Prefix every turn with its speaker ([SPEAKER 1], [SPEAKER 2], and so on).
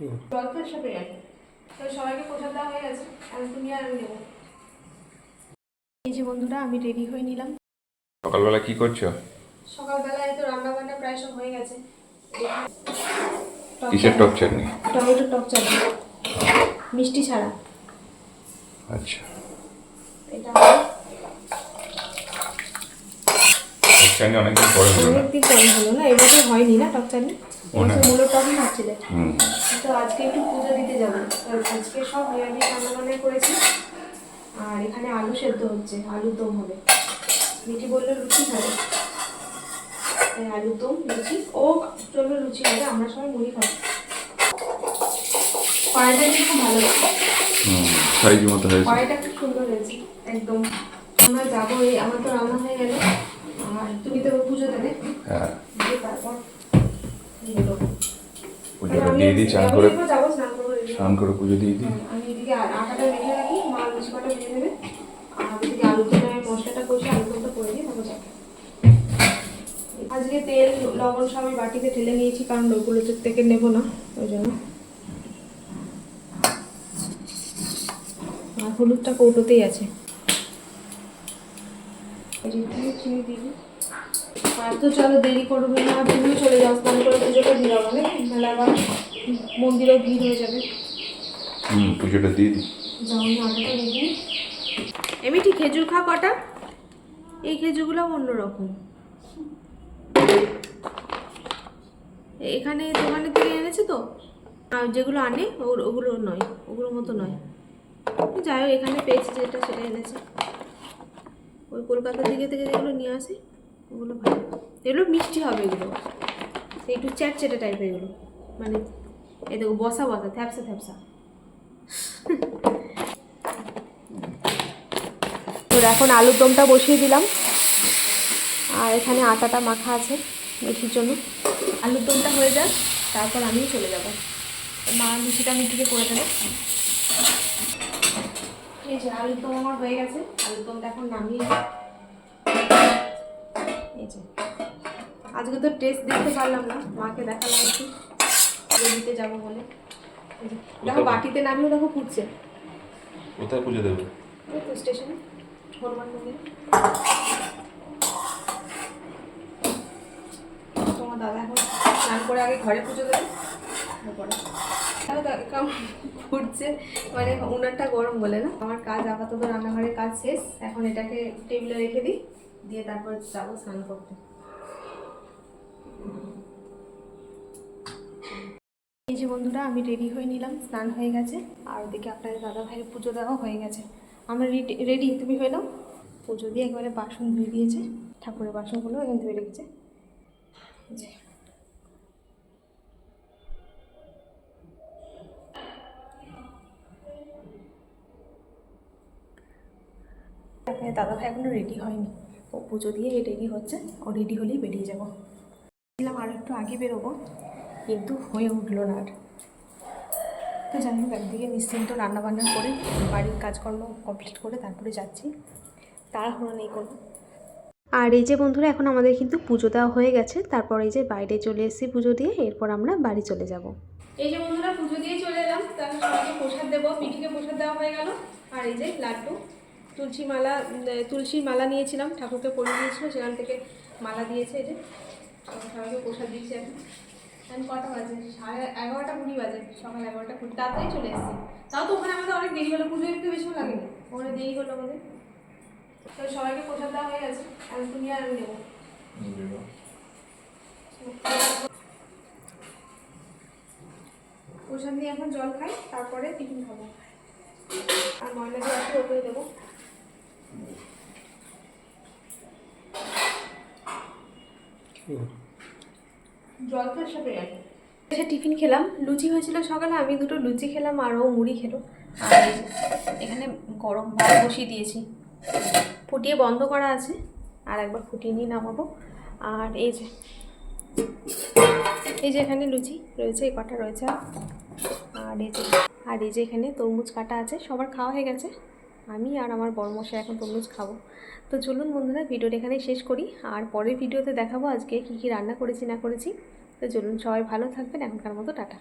[SPEAKER 1] জল তো এসে পেয়ে গেছে তো সবাইকে প্রসাদ দেওয়া হয়ে গেছে আমি তুমি আর আমি নেব। এই যে বন্ধুরা আমি রেডি হয়ে নিলাম।
[SPEAKER 2] সকালবেলা কি করছ?
[SPEAKER 1] সকালবেলায় তো রান্না বান্না প্রায় সব হয়ে গেছে।
[SPEAKER 2] কিসের টক চাটনি?
[SPEAKER 1] টমেটো টক চাটনি। মিষ্টি ছাড়া।
[SPEAKER 2] আচ্ছা।
[SPEAKER 1] এটা
[SPEAKER 2] টক চাটনি অনেকদিন পরে হলো না?
[SPEAKER 1] অনেকদিন পরে হলো না এবছর হয়নি না টক চাটনি
[SPEAKER 2] মনে হয়।
[SPEAKER 1] মূলো টকই খাচ্ছিলে
[SPEAKER 2] হুম।
[SPEAKER 1] তো আজকে একটু পুজো দিতে যাব। আজকে সব নিরামিষ বান্না করেছি। আর এখানে আলু সেদ্ধ হচ্ছে আলুর দম হবে। মিঠি বলল লুচি খাবে। তাই আলুর দম লুচি ও চলবে লুচি খাবে আমরা সবাই মুড়ি খাব। কড়াইটা কিন্তু খুব ভালো। লাগে
[SPEAKER 2] হুম সাইজ মতো হয়েছে।
[SPEAKER 1] কড়াইটা খুব সুন্দর হয়েছে একদম। আমরা যাব এই আমার তো রান্না হয়ে গেল। তুমি তো পুজো দেবে।
[SPEAKER 2] হ্যাঁ। পুজোটা দিয়ে দিই চান করে
[SPEAKER 1] স্নান
[SPEAKER 2] করে পুজো দিয়ে দিই।
[SPEAKER 1] আমি এদিকে আ- আটাটা মেখে রাখি মা লুচি কটা ভেজে নেবে আর এদিকে মশলাটা কষে দমটা করে দিই তারপর যাব। আজকে তেল লবণ সব আমি বাটিতে ঢেলে নিয়েছি কারণ ওগুলো থেকে নেব না ওই জন্য। আর হলুদটা কৌটোতেই আছে এই যে একটু চিনি দিবি আর তো চলো দেরি করবে না তুমিও চলে যাও স্নান করে পুজোটা দিয়ে যাব নাহলে আবার মন্দিরেও ভিড় হয়ে যাবে।
[SPEAKER 2] হুম পুজোটা দিয়ে দিই
[SPEAKER 1] যাও আটাটা দেখি এমনি খেজুর খা কটা। এই খেজুরগুলো অন্যরকম। এখানে দোকানে থেকে এনেছে তো? আর যেগুলো আনে ওগুলো- ওগুলো নয় ওগুলোর মতো নয়। যাই হোক এখানে পেয়েছি যেটা সেটা এনেছে। কলকাতার দিকে থেকে যেগুলো নিয়ে আসে, ওগুলো ভালো। এগুলো মিষ্টি হবে এগুলো। একটু চ্যাটচেটে টাইপের এগুলো। মানে এই দেখো বসা বসা, থ্যাপসা থ্যাপসা। এখন আলুর দমটা বসিয়ে দিলাম। আর এখানে আটাটা মাখা আছে মেথির জন্য। আলুর দমটা হয়ে যাক, তারপর আমিও চলে যাব। মা লুচিটা মিঠিকে করে দেবে এই যে আলুর দম আমার হয়ে গেছে। আলুর দমটা এখন নামিয়ে এই যে। আজকে তো টেস্ট দেখতে পারলাম না মাকে দেখালাম একটু দিতে যাব বলে। দেখো বাটিতে নামিয়েও দেখো ফুটছে
[SPEAKER 2] কোথায় পুজো দেবো?
[SPEAKER 1] ওই তো স্টেশনে হনুমান মন্দির। তোমার দাদা এখন স্নান করে আগে ঘরে পুজো দেবে। তারপরে ঘুরছে মানে উনারটা গরম বলে না? আমার কাজ আপাতত রান্নাঘরের কাজ শেষ। এখন এটাকে টেবিলে রেখে দিই। দিয়ে তারপর যাব স্নান করতে। এই যে বন্ধুরা, আমি রেডি হয়ে নিলাম, স্নান হয়ে গেছে। আর ওদিকে আপনাদের দাদা ভাইয়ের পুজো দেওয়া হয়ে গেছে। আমরা রেডি তুমি হয়ে নাও। পুজো দিয়ে একেবারে বাসন ধুয়ে দিয়েছে, ঠাকুরের বাসনগুলো এখানে ধুয়ে রেখেছে। দাদা ভাই এখনও রেডি হয়নি। ও পুজো দিয়ে রেডি হচ্ছে। ও রেডি হলেই বেরিয়ে যাব। ছিলাম আর একটু আগে বেরোবো, কিন্তু হয়ে উঠল না আর। তো যাই হোক, একদিকে নিশ্চিন্ত রান্নাবান্না করে বাড়ির কাজকর্ম কমপ্লিট করে তারপরে যাচ্ছি। তাড়াহুড়ো নেই কোনো। আর এই যে বন্ধুরা, এখন আমাদের কিন্তু পুজো দেওয়া হয়ে গেছে। তারপর এই যে বাইরে চলে এসেছি পুজো দিয়ে, এরপর আমরা বাড়ি চলে যাব। এই যে বন্ধুরা, পুজো দিয়ে চলে এলাম। তারপর সবাইকে প্রসাদ দেবো। পিঠিকে প্রসাদ দেওয়া হয়ে গেল। আর এই যে লাড্ডু। তুলসী মালা তুলসীর মালা নিয়েছিলাম, ঠাকুরকে পরিয়ে দিয়েছিল, সেখান থেকে মালা দিয়েছে যে। সবাইকে প্রসাদ দিয়েছে এখন। এখন কটা বাজে? সাড়ে এগারোটা কুড়ি বাজে, সকাল এগারোটা কুড়ি। তাড়াতাড়ি চলে এসেছি। তাও তো ওখানে আমাদের অনেক দেরি হলো, পুজো একটু বেশি লাগেনি। ওখানে দেরি হলো আমাদের। তো সবাইকে প্রসাদ দেওয়া হয়ে গেছে, এখন তুমি আর আমি নেব। প্রসাদ নিয়ে এখন জল খাই, তারপরে টিফিন খাব। আর ময়লা দিয়ে ওপরে দেবো। টিফিন খেলাম। লুচি হয়েছিল সকালে, আমি দুটো লুচি খেলাম আর ও মুড়ি খেলো। আর এখানে গরম ভাত বসিয়ে দিয়েছি। ফুটিয়ে বন্ধ করা আছে। আর একবার ফুটিয়ে নিয়ে নামাবো। আর এই যে এই যে এখানে লুচি রয়েছে, এই কটা রয়েছে। আর এই যে, আর এই যে এখানে তরমুজ কাটা আছে। সবার খাওয়া হয়ে গেছে। আমি আর আমার বড় মশাই এখন তরমুজ খাব। তো চলুন বন্ধুরা, ভিডিওটা এখানে শেষ করি। আর পরের ভিডিওতে দেখাবো আজকে কী কী রান্না করেছি না করেছি। তো চলুন সবাই ভালো থাকবেন। এখনকার মতো টাটা।